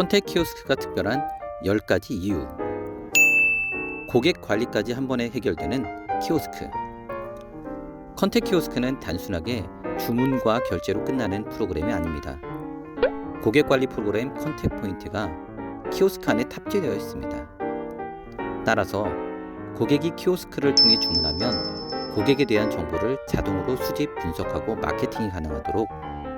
컨택 키오스크가 특별한 10가지 이유 고객 관리까지 한 번에 해결되는 키오스크 컨택 키오스크는 단순하게 주문과 결제로 끝나는 프로그램이 아닙니다. 고객 관리 프로그램 컨택 포인트가 키오스크 안에 탑재되어 있습니다. 따라서 고객이 키오스크를 통해 주문하면 고객에 대한 정보를 자동으로 수집, 분석하고 마케팅이 가능하도록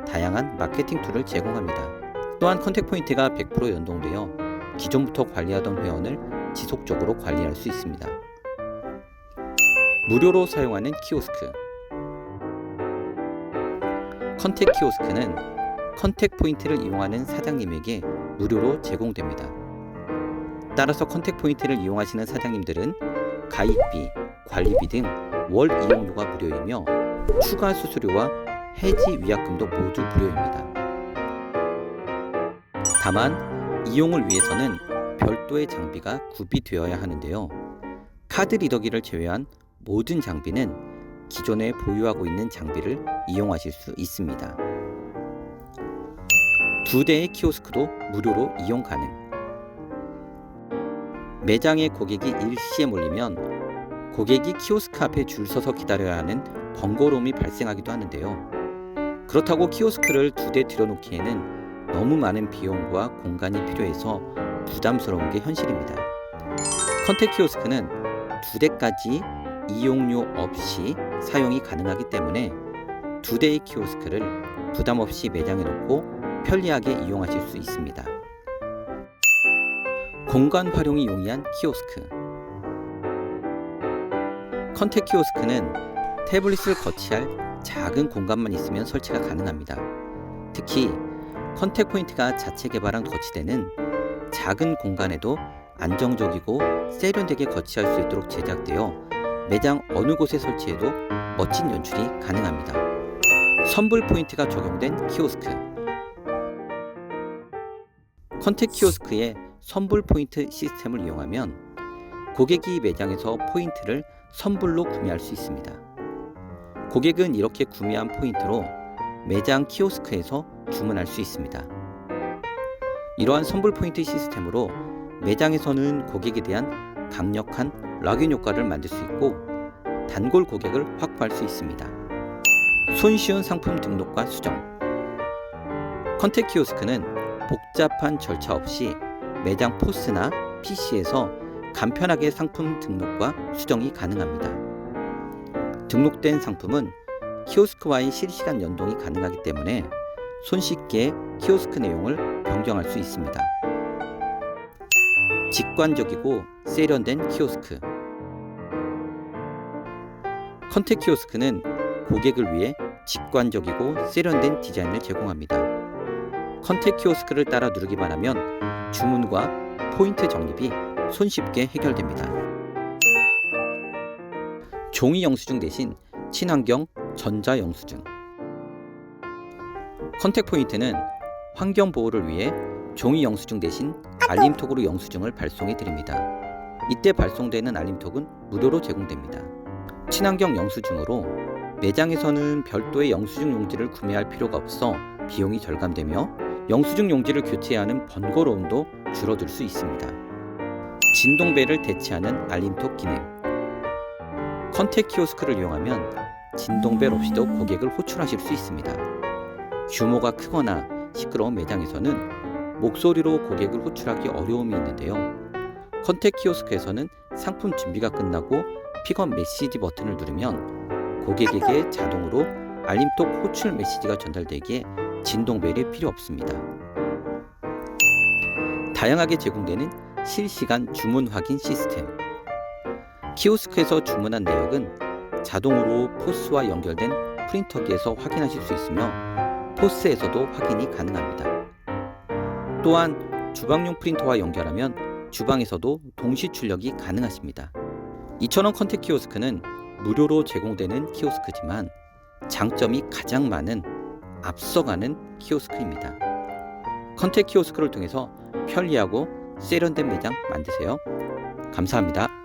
다양한 마케팅 툴을 제공합니다. 또한 컨택 포인트가 100% 연동되어 기존부터 관리하던 회원을 지속적으로 관리할 수 있습니다. 무료로 사용하는 키오스크 컨택 키오스크는 컨택 포인트를 이용하는 사장님에게 무료로 제공됩니다. 따라서 컨택 포인트를 이용하시는 사장님들은 가입비, 관리비 등 월 이용료가 무료이며 추가 수수료와 해지 위약금도 모두 무료입니다. 다만 이용을 위해서는 별도의 장비가 구비되어야 하는데요. 카드 리더기를 제외한 모든 장비는 기존에 보유하고 있는 장비를 이용하실 수 있습니다. 두 대의 키오스크도 무료로 이용 가능. 매장에 고객이 일시에 몰리면 고객이 키오스크 앞에 줄 서서 기다려야 하는 번거로움이 발생하기도 하는데요. 그렇다고 키오스크를 두 대 들여놓기에는 너무 많은 비용과 공간이 필요해서 부담스러운 게 현실입니다. 컨택 키오스크는 두 대까지 이용료 없이 사용이 가능하기 때문에 두 대의 키오스크를 부담 없이 매장에 놓고 편리하게 이용하실 수 있습니다. 공간 활용이 용이한 키오스크 컨택 키오스크는 태블릿을 거치할 작은 공간만 있으면 설치가 가능합니다. 특히 컨택 포인트가 자체 개발한 거치대는 작은 공간에도 안정적이고 세련되게 거치할 수 있도록 제작되어 매장 어느 곳에 설치해도 멋진 연출이 가능합니다. 선불 포인트가 적용된 키오스크 컨택 키오스크의 선불 포인트 시스템을 이용하면 고객이 매장에서 포인트를 선불로 구매할 수 있습니다. 고객은 이렇게 구매한 포인트로 매장 키오스크에서 주문할 수 있습니다. 이러한 선불 포인트 시스템으로 매장에서는 고객에 대한 강력한 락인 효과를 만들 수 있고 단골 고객을 확보할 수 있습니다. 손쉬운 상품 등록과 수정 컨택 키오스크는 복잡한 절차 없이 매장 포스나 PC에서 간편하게 상품 등록과 수정이 가능합니다. 등록된 상품은 키오스크와의 실시간 연동이 가능하기 때문에 손쉽게 키오스크 내용을 변경할 수 있습니다. 직관적이고 세련된 키오스크 컨택 키오스크는 고객을 위해 직관적이고 세련된 디자인을 제공합니다. 컨택 키오스크를 따라 누르기만 하면 주문과 포인트 적립이 손쉽게 해결됩니다. 종이 영수증 대신 친환경 전자 영수증. 컨택 포인트는 환경 보호를 위해 종이 영수증 대신 알림톡으로 영수증을 발송해 드립니다. 이때 발송되는 알림톡은 무료로 제공됩니다. 친환경 영수증으로 매장에서는 별도의 영수증 용지를 구매할 필요가 없어 비용이 절감되며 영수증 용지를 교체하는 번거로움도 줄어들 수 있습니다. 진동벨을 대체하는 알림톡 기능. 컨택 키오스크를 이용하면 진동벨 없이도 고객을 호출하실 수 있습니다. 규모가 크거나 시끄러운 매장에서는 목소리로 고객을 호출하기 어려움이 있는데요. 컨택 키오스크에서는 상품 준비가 끝나고 픽업 메시지 버튼을 누르면 고객에게 자동으로 알림톡 호출 메시지가 전달되기에 진동벨이 필요 없습니다. 다양하게 제공되는 실시간 주문 확인 시스템. 키오스크에서 주문한 내역은 자동으로 포스와 연결된 프린터기에서 확인하실 수 있으며 포스에서도 확인이 가능합니다. 또한 주방용 프린터와 연결하면 주방에서도 동시 출력이 가능하십니다. 이처럼 컨택 키오스크는 무료로 제공되는 키오스크지만 장점이 가장 많은 앞서가는 키오스크입니다. 컨택 키오스크를 통해서 편리하고 세련된 매장 만드세요. 감사합니다.